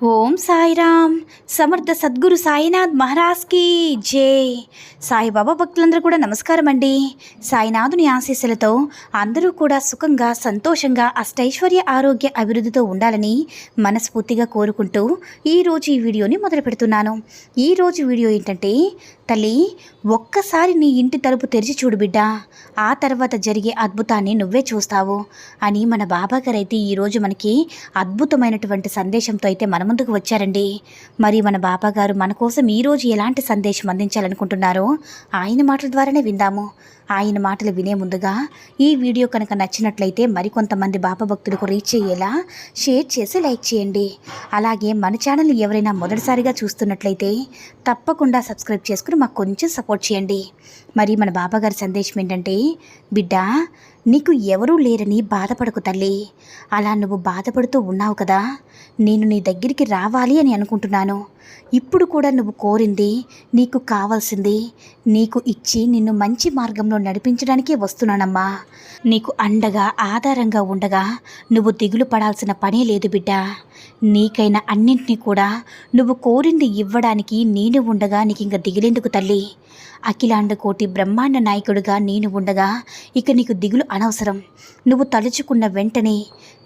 Om Sairam. Samarth Sadguru Sainath మహారాజ్కి జై. సాయిబాబా భక్తులందరూ కూడా నమస్కారం అండి. సాయినాథుని ఆశీస్సులతో అందరూ కూడా సుఖంగా సంతోషంగా అష్టైశ్వర్య ఆరోగ్య అభివృద్ధితో ఉండాలని మనస్ఫూర్తిగా కోరుకుంటూ ఈరోజు ఈ వీడియోని మొదలు పెడుతున్నాను. ఈరోజు వీడియో ఏంటంటే తల్లి ఒక్కసారి నీ ఇంటి తలుపు తెరిచి చూడు బిడ్డ. ఆ తర్వాత జరిగే అద్భుతాన్ని నువ్వే చూస్తావు అని మన బాబాగారైతే అయితే ఈరోజు మనకి అద్భుతమైనటువంటి సందేశంతో అయితే మనం ముందుకు వచ్చారండి. మరి మన బాబాగారు మన కోసం ఈరోజు ఎలాంటి సందేశం అందించాలనుకుంటున్నారో ఆయన మాటల ద్వారానే విందాము. ఆయన మాటలు వినే ముందుగా ఈ వీడియో కనుక నచ్చినట్లయితే మరికొంతమంది బాబా భక్తులకు రీచ్ అయ్యేలా షేర్ చేసి లైక్ చేయండి. అలాగే మన ఛానల్ ఎవరైనా మొదటిసారిగా చూస్తున్నట్లయితే తప్పకుండా సబ్స్క్రైబ్ చేసుకుని మాకు కొంచెం సపోర్ట్ చేయండి. మరి మన బాబాగారి సందేశం ఏంటంటే బిడ్డ నీకు ఎవరూ లేరని బాధపడకు తల్లి. అలా నువ్వు బాధపడుతూ ఉన్నావు కదా. నేను నీ దగ్గరికి రావాలి అని అనుకుంటున్నాను. ఇప్పుడు కూడా నువ్వు కోరింది నీకు కావాల్సింది నీకు ఇచ్చి నిన్ను మంచి మార్గంలో నడిపించడానికే వస్తున్నానమ్మా. నీకు అండగా ఆధారంగా ఉండగా నువ్వు దిగులు పడాల్సిన పనే లేదు బిడ్డ. నీకైనా అన్నింటినీ కూడా నువ్వు కోరింది ఇవ్వడానికి నేను ఉండగా నీకు ఇంక దిగులేందుకు తల్లి. అఖిలాండ కోటి బ్రహ్మాండ నాయకుడిగా నేను ఉండగా ఇక నీకు దిగులు అనవసరం. నువ్వు తలుచుకున్న వెంటనే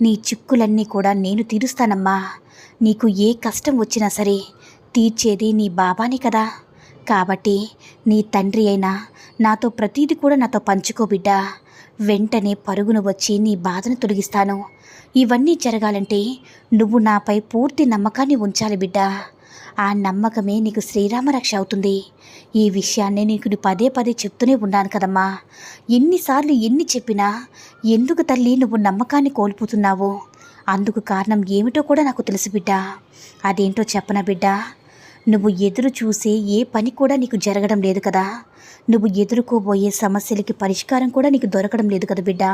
నీ చిక్కులన్నీ కూడా నేను తీరుస్తానమ్మా. నీకు ఏ కష్టం వచ్చినా సరే తీర్చేది నీ బాబాని కదా. కాబట్టి నీ తండ్రి అయినా నాతో ప్రతీది కూడా నాతో పంచుకో బిడ్డా. వెంటనే పరుగును వచ్చి నీ బాధను తొలగిస్తాను. ఇవన్నీ జరగాలంటే నువ్వు నాపై పూర్తి నమ్మకాన్ని ఉంచాలి బిడ్డా. ఆ నమ్మకమే నీకు శ్రీరామ రక్ష అవుతుంది. ఈ విషయాన్ని నీకు పదే పదే చెప్తూనే ఉన్నాను కదమ్మా. ఎన్నిసార్లు ఎన్ని చెప్పినా ఎందుకు తల్లి నువ్వు నమ్మకాన్ని కోల్పోతున్నావు? అందుకు కారణం ఏమిటో కూడా నాకు తెలుసు బిడ్డ. అదేంటో చెప్పనా బిడ్డ? నువ్వు ఎదురు చూసే ఏ పని కూడా నీకు జరగడం లేదు కదా. నువ్వు ఎదుర్కోబోయే సమస్యలకి పరిష్కారం కూడా నీకు దొరకడం లేదు కదా బిడ్డ.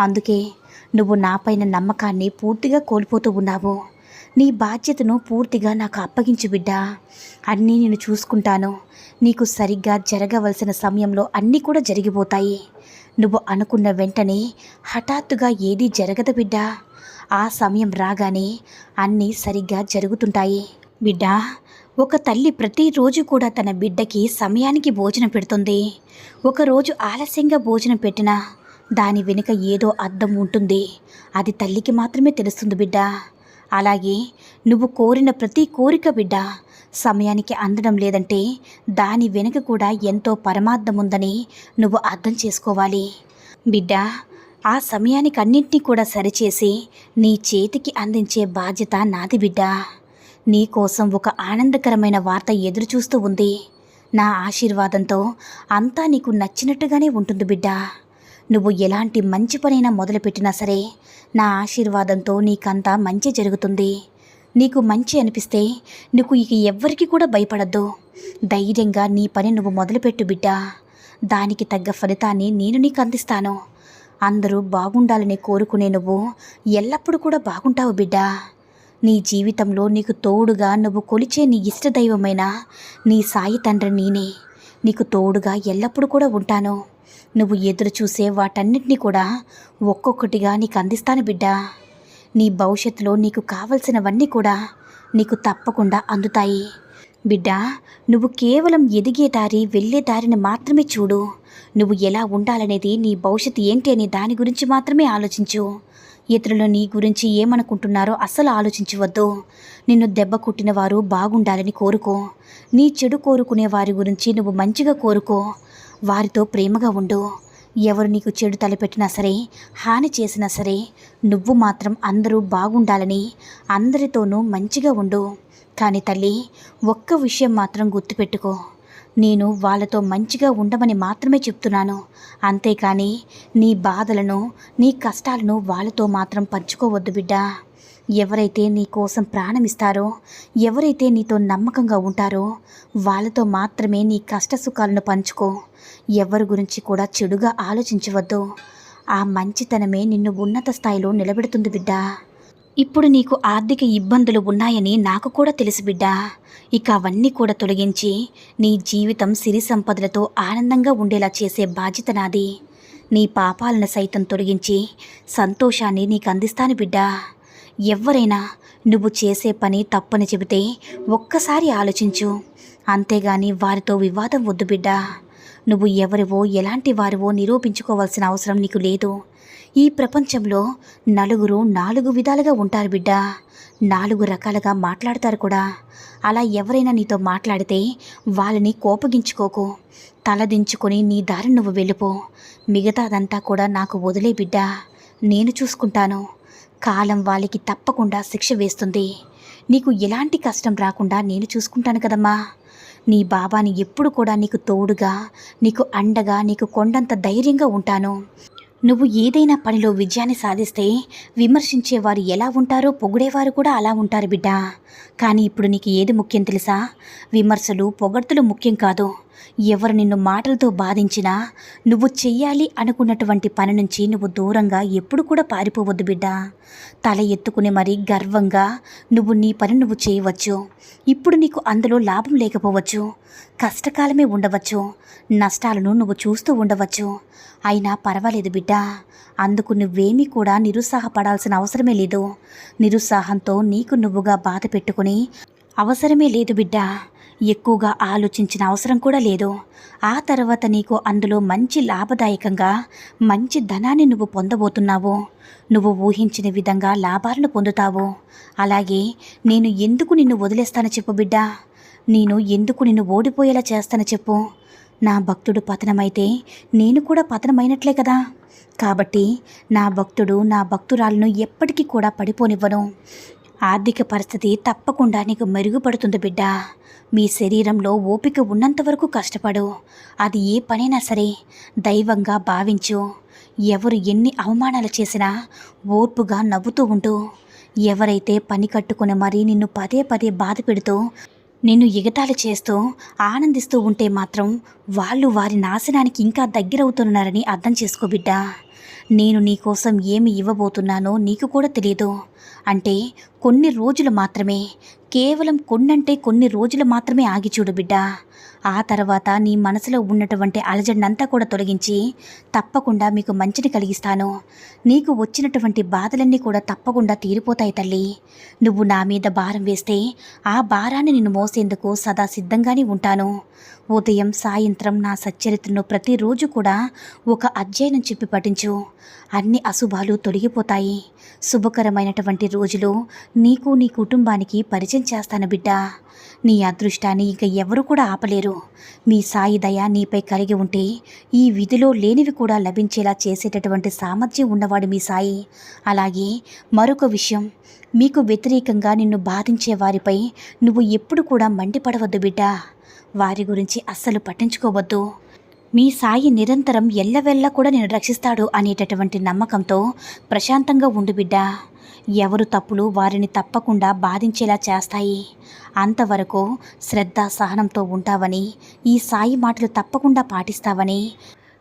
అందుకే నువ్వు నాపైన నమ్మకాన్ని పూర్తిగా కోల్పోతూ ఉన్నావు. నీ బాధ్యతను పూర్తిగా నాకు అప్పగించు బిడ్డ. అన్నీ నేను చూసుకుంటాను. నీకు సరిగ్గా జరగవలసిన సమయంలో అన్నీ కూడా జరిగిపోతాయి. నువ్వు అనుకున్న వెంటనే హఠాత్తుగా ఏదీ జరగదు బిడ్డ. ఆ సమయం రాగానే అన్నీ సరిగ్గా జరుగుతుంటాయి. బిడ్డా ఒక తల్లి ప్రతిరోజు కూడా తన బిడ్డకి సమయానికి భోజనం పెడుతుంది. ఒకరోజు ఆలస్యంగా భోజనం పెట్టినా దాని వెనుక ఏదో అర్థం ఉంటుంది. అది తల్లికి మాత్రమే తెలుస్తుంది బిడ్డ. అలాగే నువ్వు కోరిన ప్రతి కోరిక బిడ్డ సమయానికి అందడం లేదంటే దాని వెనుక కూడా ఎంతో పరమార్థం ఉందని నువ్వు అర్థం చేసుకోవాలి. బిడ్డ ఆ సమయానికి అన్నింటినీ కూడా సరిచేసి నీ చేతికి అందించే బాధ్యత నాది బిడ్డ. నీకోసం ఒక ఆనందకరమైన వార్త ఎదురుచూస్తూ ఉంది. నా ఆశీర్వాదంతో అంతా నీకు నచ్చినట్టుగానే ఉంటుంది బిడ్డ. నువ్వు ఎలాంటి మంచి పనైనా మొదలుపెట్టినా సరే నా ఆశీర్వాదంతో నీకంతా మంచి జరుగుతుంది. నీకు మంచి అనిపిస్తే నీకు ఇక ఎవ్వరికి కూడా భయపడద్దు. ధైర్యంగా నీ పని నువ్వు మొదలుపెట్టు బిడ్డా. దానికి తగ్గ ఫలితాన్ని నేను నీకు అందిస్తాను. అందరూ బాగుండాలని కోరుకునే నువ్వు ఎల్లప్పుడూ కూడా బాగుంటావు బిడ్డా. నీ జీవితంలో నీకు తోడుగా నువ్వు కొలిచే నీ ఇష్టదైవమైన నీ సాయి తండ్రి నేనే. నీకు తోడుగా ఎల్లప్పుడూ కూడా ఉంటాను. నువ్వు ఎదురు చూసే వాటన్నిటినీ కూడా ఒక్కొక్కటిగా నీకు అందిస్తాను బిడ్డ. నీ భవిష్యత్తులో నీకు కావలసినవన్నీ కూడా నీకు తప్పకుండా అందుతాయి. బిడ్డ నువ్వు కేవలం ఎదిగే దారి వెళ్ళే దారిని మాత్రమే చూడు. నువ్వు ఎలా ఉండాలనేది నీ భవిష్యత్తు ఏంటి అనే దాని గురించి మాత్రమే ఆలోచించు. ఇతరులు నీ గురించి ఏమనుకుంటున్నారో అస్సలు ఆలోచించవద్దు. నిన్ను దెబ్బ కొట్టిన వారు బాగుండాలని కోరుకో. నీ చెడు కోరుకునే వారి గురించి నువ్వు మంచిగా కోరుకో. వారితో ప్రేమగా ఉండు. ఎవరు నీకు చెడు తలపెట్టినా సరే హాని చేసినా సరే నువ్వు మాత్రం అందరూ బాగుండాలని అందరితోనూ మంచిగా ఉండు. కానీ తల్లి ఒక్క విషయం మాత్రం గుర్తుపెట్టుకో. నేను వాళ్ళతో మంచిగా ఉండమని మాత్రమే చెప్తున్నాను. అంతేకాని నీ బాధలను నీ కష్టాలను వాళ్ళతో మాత్రం పంచుకోవద్దు బిడ్డ. ఎవరైతే నీ కోసం ప్రాణమిస్తారో ఎవరైతే నీతో నమ్మకంగా ఉంటారో వాళ్ళతో మాత్రమే నీ కష్ట సుఖాలను పంచుకో. ఎవరి గురించి కూడా చెడుగా ఆలోచించవద్దు. ఆ మంచితనమే నిన్ను ఉన్నత స్థాయిలో నిలబెడుతుంది బిడ్డా. ఇప్పుడు నీకు ఆర్థిక ఇబ్బందులు ఉన్నాయని నాకు కూడా తెలుసు బిడ్డా. ఇక అవన్నీ కూడా తొలగించి నీ జీవితం సిరి సంపదలతో ఆనందంగా ఉండేలా చేసే బాధ్యత నాది. నీ పాపాలను సైతం తొలగించి సంతోషాన్ని నీకు అందిస్తాను బిడ్డ. ఎవరైనా నువ్వు చేసే పని తప్పని చెబితే ఒక్కసారి ఆలోచించు. అంతేగాని వారితో వివాదం వద్దు బిడ్డా. నువ్వు ఎవరివో ఎలాంటి వారివో నిరూపించుకోవాల్సిన అవసరం నీకు లేదు. ఈ ప్రపంచంలో నలుగురు నాలుగు విధాలుగా ఉంటారు బిడ్డ. నాలుగు రకాలుగా మాట్లాడతారు కూడా. అలా ఎవరైనా నీతో మాట్లాడితే వాళ్ళని కోపగించుకోకు. తలదించుకొని నీ దారి నువ్వు వెళ్ళిపో. మిగతాదంతా కూడా నాకు వదిలే బిడ్డ. నేను చూసుకుంటాను. కాలం వాళ్ళకి తప్పకుండా శిక్ష వేస్తుంది. నీకు ఎలాంటి కష్టం రాకుండా నేను చూసుకుంటాను కదమ్మా. నీ బాబాని ఎప్పుడు కూడా నీకు తోడుగా నీకు అండగా నీకు కొండంత ధైర్యంగా ఉంటాను. నువ్వు ఏదైనా పనిలో విజయాన్ని సాధిస్తే విమర్శించేవారు ఎలా ఉంటారో పొగిడేవారు కూడా అలా ఉంటారు బిడ్డ. కానీ ఇప్పుడు నీకు ఏది ముఖ్యం తెలుసా? విమర్శలు పొగడ్తలు ముఖ్యం కాదు. ఎవరు నిన్ను మాటలతో బాధించినా నువ్వు చెయ్యాలి అనుకున్నటువంటి పని నుంచి నువ్వు దూరంగా ఎప్పుడు కూడా పారిపోవద్దు బిడ్డ. తల ఎత్తుకుని మరీ గర్వంగా నువ్వు నీ పని నువ్వు చేయవచ్చు. ఇప్పుడు నీకు అందులో లాభం లేకపోవచ్చు. కష్టకాలమే ఉండవచ్చు. నష్టాలను నువ్వు చూస్తూ ఉండవచ్చు. అయినా పర్వాలేదు బిడ్డ. అందుకు నువ్వేమీ కూడా నిరుత్సాహపడాల్సిన అవసరమే లేదు. నిరుత్సాహంతో నీకు నువ్వుగా బాధ పెట్టుకుని అవసరమే లేదు బిడ్డ. ఎక్కువగా ఆలోచించిన అవసరం కూడా లేదు. ఆ తర్వాత నీకు అందులో మంచి లాభదాయకంగా మంచి ధనాన్ని నువ్వు పొందబోతున్నావు. నువ్వు ఊహించిన విధంగా లాభాలను పొందుతావు. అలాగే నేను ఎందుకు నిన్ను వదిలేస్తాను చెప్పు బిడ్డ. నేను ఎందుకు నిన్ను ఓడిపోయేలా చేస్తాను చెప్పు. నా భక్తుడు పతనమైతే నేను కూడా పతనమైనట్లే కదా. కాబట్టి నా భక్తుడు నా భక్తురాలను ఎప్పటికీ కూడా పడిపోనివ్వను. ఆర్థిక పరిస్థితి తప్పకుండా నీకు మెరుగుపడుతుంది బిడ్డ. మీ శరీరంలో ఓపిక ఉన్నంత వరకు కష్టపడు. అది ఏ పనైనా సరే దైవంగా భావించు. ఎవరు ఎన్ని అవమానాలు చేసినా ఓర్పుగా నవ్వుతూ ఉంటూ ఎవరైతే పని కట్టుకుని మరీ నిన్ను పదే పదే బాధ పెడుతూ నిన్ను ఎగతాళి చేస్తూ ఆనందిస్తూ ఉంటే మాత్రం వాళ్ళు వారి నాశనానికి ఇంకా దగ్గరవుతున్నారని అర్థం చేసుకో బిడ్డా. నేను నీకోసం ఏమి ఇవ్వబోతున్నానో నీకు కూడా తెలియదు అంటే కొన్ని రోజులు మాత్రమే కేవలం కొన్నంటే కొన్ని రోజులు మాత్రమే ఆగి చూడు బిడ్డ. ఆ తర్వాత నీ మనసులో ఉన్నటువంటి అలజడినంతా కూడా తొలగించి తప్పకుండా మీకు మంచిని కలిగిస్తాను. నీకు వచ్చినటువంటి బాధలన్నీ కూడా తప్పకుండా తీరిపోతాయి తల్లి. నువ్వు నా మీద భారం వేస్తే ఆ భారాన్ని నిన్ను మోసేందుకు సదా సిద్ధంగానే ఉంటాను. ఉదయం సాయంత్రం నా సచ్చరిత్రను ప్రతిరోజు కూడా ఒక అధ్యయనం చెప్పి పఠించు. అన్ని అశుభాలు తొలగిపోతాయి. శుభకరమైనటువంటి రోజులు నీకు నీ కుటుంబానికి పరిచయం చేస్తాను బిడ్డ. నీ అదృష్టాన్ని ఇక ఎవరు కూడా ఆపలేరు. మీ సాయి దయ నీపై కలిగి ఉంటే ఈ విధిలో లేనివి కూడా లభించేలా చేసేటటువంటి సామర్థ్యం ఉన్నవాడు మీ సాయి. అలాగే మరొక విషయం మీకు వ్యతిరేకంగా నిన్ను బాధించే వారిపై నువ్వు ఎప్పుడు కూడా మండిపడవద్దు బిడ్డ. వారి గురించి అస్సలు పట్టించుకోవద్దు. మీ సాయి నిరంతరం ఎల్లవెల్ల కూడా నేను రక్షిస్తాడు అనేటటువంటి నమ్మకంతో ప్రశాంతంగా ఉండు బిడ్డ. ఎవరు తప్పులు వారిని తప్పకుండా బాధించేలా చేస్తాయి. అంతవరకు శ్రద్ధ సహనంతో ఉంటావని ఈ సాయి మాటలు తప్పకుండా పాటిస్తావని